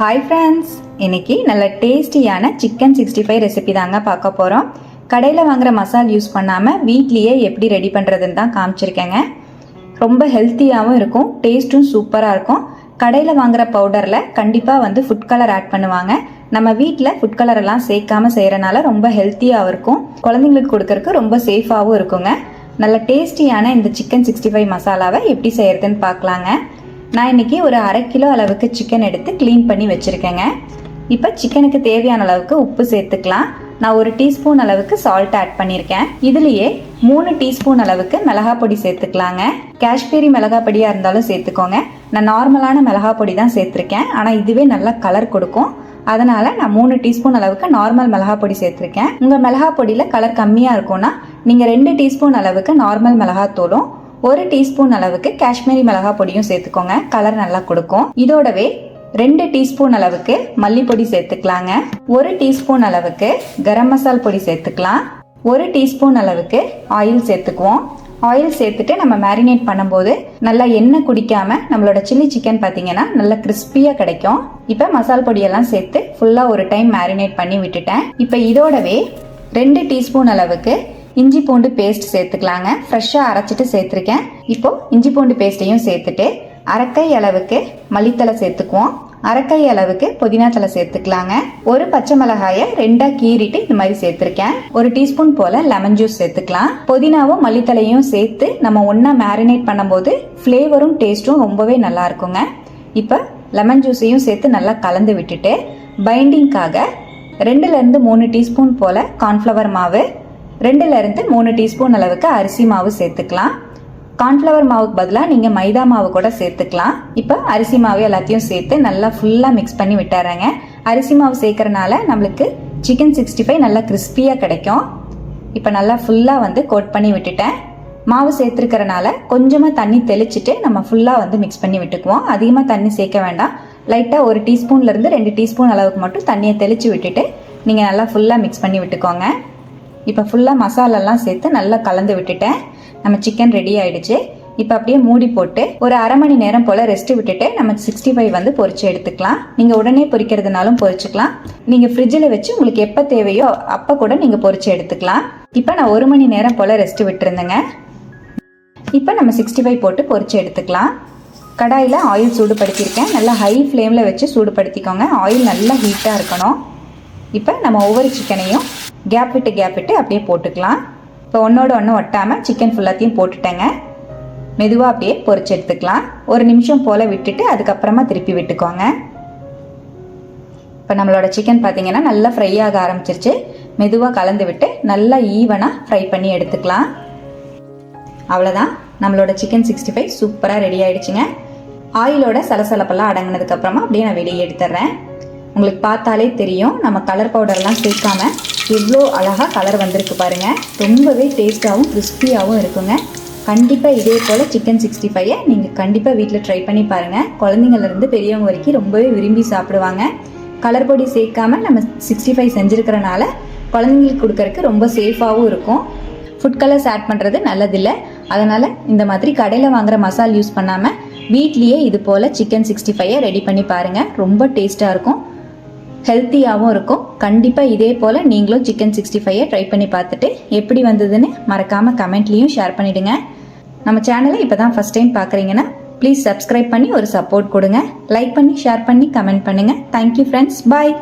Hi friends இன்னைக்கு நல்ல டேஸ்டியான சிக்கன் சிக்ஸ்டி ஃபைவ் ரெசிபி தாங்க பார்க்க போகிறோம் கடையில் வாங்குகிற மசால் யூஸ் பண்ணாமல் வீட்லேயே எப்படி ரெடி பண்ணுறதுன்னு தான் காமிச்சிருக்கேங்க. ரொம்ப ஹெல்த்தியாகவும் இருக்கும் டேஸ்ட்டும் சூப்பராக இருக்கும். கடையில் வாங்குற பவுடரில் கண்டிப்பாக வந்து ஃபுட் கலர் ஆட் பண்ணுவாங்க. நம்ம வீட்டில் ஃபுட் கலர் எல்லாம் சேர்க்காம செய்கிறனால ரொம்ப ஹெல்த்தியாகவும் இருக்கும். குழந்தைங்களுக்கு கொடுக்கறக்கு ரொம்ப சேஃபாகவும் இருக்குங்க. நல்ல டேஸ்டியான இந்த சிக்கன் சிக்ஸ்டி ஃபைவ் மசாலாவை எப்படி செய்கிறதுன்னு பார்க்கலாங்க. நான் இன்னைக்கு ஒரு அரை கிலோ அளவுக்கு சிக்கன் எடுத்து க்ளீன் பண்ணி வச்சுருக்கேங்க. இப்போ சிக்கனுக்கு தேவையான அளவுக்கு உப்பு சேர்த்துக்கலாம். நான் ஒரு டீஸ்பூன் அளவுக்கு சால்ட் ஆட் பண்ணியிருக்கேன் இதுலேயே மூணு டீஸ்பூன் அளவுக்கு மிளகா பொடி சேர்த்துக்கலாங்க. காஷ்மீரி மிளகா பொடியாக இருந்தாலும் சேர்த்துக்கோங்க. நான் நார்மலான மிளகா பொடி தான் சேர்த்துருக்கேன். ஆனால் இதுவே நல்லா கலர் கொடுக்கும். அதனால் நான் மூணு டீஸ்பூன் அளவுக்கு நார்மல் மிளகா பொடி சேர்த்துருக்கேன். உங்கள் மிளகா பொடியில் கலர் கம்மியாக இருக்கும்னா நீங்கள் ரெண்டு டீஸ்பூன் அளவுக்கு நார்மல் மிளகாத்தூளும் ஒரு டீஸ்பூன் அளவுக்கு காஷ்மீரி மிளகா பொடியும் சேர்த்துக்கோங்க. கலர் நல்லா கொடுக்கும். இதோடவே ரெண்டு டீஸ்பூன் அளவுக்கு மல்லிப்பொடி சேர்த்துக்கலாங்க. ஒரு டீஸ்பூன் அளவுக்கு கரம் மசால் பொடி சேர்த்துக்கலாம். ஒரு டீஸ்பூன் அளவுக்கு ஆயில் சேர்த்துக்குவோம். ஆயில் சேர்த்துட்டு நம்ம மேரினேட் பண்ணும்போது நல்லா எண்ணெய் குடிக்காம நம்மளோட சில்லி சிக்கன் பார்த்தீங்கன்னா நல்லா கிறிஸ்பியாக கிடைக்கும். இப்போ மசால் பொடியெல்லாம் சேர்த்து ஃபுல்லாக ஒரு டைம் மேரினேட் பண்ணி விட்டுட்டேன். இப்போ இதோடவே ரெண்டு டீஸ்பூன் அளவுக்கு இஞ்சி பூண்டு பேஸ்ட் சேர்த்துக்கலாங்க. ஃப்ரெஷ்ஷாக அரைச்சிட்டு சேர்த்துருக்கேன். இப்போ இஞ்சி பூண்டு பேஸ்ட்டையும் சேர்த்துட்டு அரைக்கை அளவுக்கு மல்லித்தலை சேர்த்துக்குவோம். அரைக்கை அளவுக்கு புதினா தலை சேர்த்துக்கலாங்க. ஒரு பச்சை மிளகாயை ரெண்டா கீறிட்டு இந்த மாதிரி சேர்த்துருக்கேன். ஒரு டீஸ்பூன் போல லெமன் ஜூஸ் சேர்த்துக்கலாம். புதினாவும் மல்லித்தலையும் சேர்த்து நம்ம ஒன்றா மேரினேட் பண்ணும்போது ஃப்ளேவரும் டேஸ்ட்டும் ரொம்பவே நல்லா இருக்குங்க. இப்போ லெமன் ஜூஸையும் சேர்த்து நல்லா கலந்து விட்டுட்டு பைண்டிங்காக ரெண்டுலேருந்து மூணு டீஸ்பூன் போல் கார்ன்ஃப்ளவர் மாவு ரெண்டுலேருந்து மூணு டீஸ்பூன் அளவுக்கு அரிசி மாவு சேர்த்துக்கலாம். கார்ன்ஃப்ளவர் மாவுக்கு பதிலாக நீங்கள் மைதா மாவு கூட சேர்த்துக்கலாம். இப்போ அரிசி மாவு எல்லாத்தையும் சேர்த்து நல்லா ஃபுல்லாக மிக்ஸ் பண்ணி விட்டுறேங்க. அரிசி மாவு சேர்க்கறனால நம்மளுக்கு சிக்கன் சிக்ஸ்டி ஃபைவ் நல்லா கிறிஸ்பியாக கிடைக்கும். இப்போ நல்லா ஃபுல்லாக வந்து கோட் பண்ணி விட்டுட்டேன். மாவு சேர்த்துருக்கறனால கொஞ்சமாக தண்ணி தெளிச்சுட்டு நம்ம ஃபுல்லாக வந்து மிக்ஸ் பண்ணி விட்டுக்குவோம். அதிகமாக தண்ணி சேர்க்க வேண்டாம். லைட்டாக ஒரு டீஸ்பூன்லேருந்து ரெண்டு டீஸ்பூன் அளவுக்கு மட்டும் தண்ணியை தெளித்து விட்டுட்டு நீங்கள் நல்லா ஃபுல்லாக மிக்ஸ் பண்ணி விட்டுக்கோங்க. இப்போ ஃபுல்லாக மசாலாலாம் சேர்த்து நல்லா கலந்து விட்டுட்டேன். நம்ம சிக்கன் ரெடி ஆயிடுச்சு. இப்போ அப்படியே மூடி போட்டு ஒரு அரை மணி நேரம் போல் ரெஸ்ட் விட்டுட்டு நம்ம சிக்ஸ்டி ஃபைவ் வந்து பொறிச்சு எடுத்துக்கலாம். நீங்கள் உடனே பொறிக்கிறதுனாலும் பொறிச்சுக்கலாம். நீங்கள் ஃப்ரிட்ஜில் வச்சு உங்களுக்கு எப்போ தேவையோ அப்போ கூட நீங்கள் பொரிச்சு எடுத்துக்கலாம். இப்போ நான் ஒரு மணி நேரம் போல் ரெஸ்ட் விட்டுருந்தேங்க. இப்போ நம்ம சிக்ஸ்டி ஃபைவ் போட்டு பொறிச்சு எடுத்துக்கலாம். கடாயில் ஆயில் சூடுபடுத்தியிருக்கேன். நல்லா ஹை ஃப்ளேமில் வச்சு சூடுபடுத்திக்கோங்க. ஆயில் நல்லா ஹீட்டாக இருக்கணும். இப்போ நம்ம ஒவ்வொரு சிக்கனையும் கேப் விட்டு கேப் விட்டு அப்படியே போட்டுக்கலாம். இப்போ ஒன்றோட ஒன்று ஒட்டாமல் சிக்கன் ஃபுல்லாத்தையும் போட்டுட்டேங்க. மெதுவாக அப்படியே பொரிச்சு எடுத்துக்கலாம். ஒரு நிமிஷம் போல் விட்டுட்டு அதுக்கப்புறமா திருப்பி விட்டுக்கோங்க. இப்போ நம்மளோட சிக்கன் பார்த்தீங்கன்னா நல்லா ஃப்ரை ஆக ஆரம்பிச்சிருச்சு. மெதுவாக கலந்து விட்டு நல்லா ஈவனாக ஃப்ரை பண்ணி எடுத்துக்கலாம். அவ்வளோதான் நம்மளோட சிக்கன் சிக்ஸ்டி ஃபைவ் சூப்பராக ரெடி ஆயிடுச்சுங்க ஆயிலோட சலசலப்பெல்லாம் அடங்கினதுக்கப்புறமா அப்படியே நான் வெளியே எடுத்துட்றேன் உங்களுக்கு பார்த்தாலே தெரியும். நம்ம கலர் பவுடர்லாம் சேர்க்காம எவ்வளோ அழகாக கலர் வந்திருக்கு பாருங்கள் ரொம்பவே டேஸ்ட்டாகவும் கிறிஸ்பியாகவும் இருக்குங்க. கண்டிப்பாக இதே போல் சிக்கன் சிக்ஸ்டி ஃபைவை நீங்கள் கண்டிப்பாக வீட்டில் ட்ரை பண்ணி பாருங்கள் குழந்தைங்கள்லேருந்து பெரியவங்க வரைக்கும் ரொம்பவே விரும்பி சாப்பிடுவாங்க. கலர் பொடி சேர்க்காம நம்ம சிக்ஸ்டி ஃபைவ் செஞ்சுருக்கிறனால குழந்தைங்களுக்கு கொடுக்கறக்கு ரொம்ப சேஃபாகவும் இருக்கும். ஃபுட் கலர்ஸ் ஆட் பண்ணுறது நல்லதில்லை. அதனால் இந்த மாதிரி கடையில் வாங்குற மசால் யூஸ் பண்ணாமல் வீட்லேயே இது போல் சிக்கன் சிக்ஸ்டி ஃபைவை ரெடி பண்ணி பாருங்கள் ரொம்ப டேஸ்ட்டாக இருக்கும். ஹெல்த்தியாகவும் இருக்கும். கண்டிப்பாக இதே போல் நீங்களும் சிக்கன் சிக்ஸ்டி ஃபைவை ட்ரை பண்ணி பார்த்துட்டு எப்படி வந்ததுன்னு மறக்காமல் கமெண்ட்லேயும் ஷேர் பண்ணிவிடுங்க நம்ம சேனலை இப்போ தான் ஃபஸ்ட் டைம் பார்க்குறீங்கன்னா ப்ளீஸ் சப்ஸ்கிரைப் பண்ணி ஒரு சப்போர்ட் கொடுங்க. லைக் பண்ணி ஷேர் பண்ணி கமெண்ட் பண்ணுங்கள் தேங்க்யூ ஃப்ரெண்ட்ஸ் பாய்